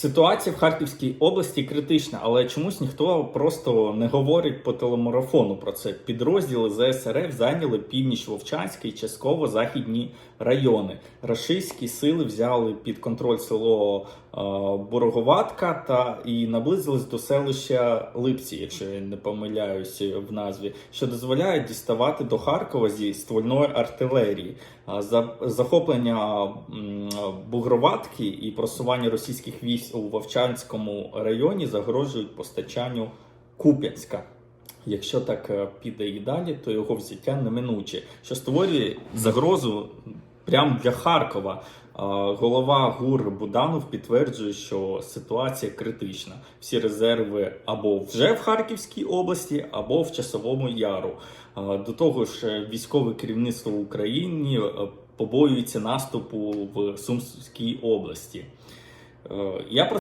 Ситуація в Харківській області критична, але чомусь ніхто просто не говорить по телемарафону про це. Підрозділи ЗСРФ зайняли північ Вовчанська і частково західні райони. Рашистські сили взяли під контроль село е, Бороговатка та і наблизились до селища Липці, якщо я не помиляюсь в назві, що дозволяє діставати до Харкова зі ствольної артилерії. А За захоплення Бугроватки і просування російських військ у Вовчанському районі загрожують постачанню Куп'янська. Якщо так е, піде і далі, то його взяття неминуче, що створює загрозу прямо для Харкова. Голова ГУР Буданов підтверджує, що ситуація критична. Всі резерви або вже в Харківській області, або в Часовому Яру. До того ж, е, військове керівництво е, побоюється наступу в Сумській області. Е, Я про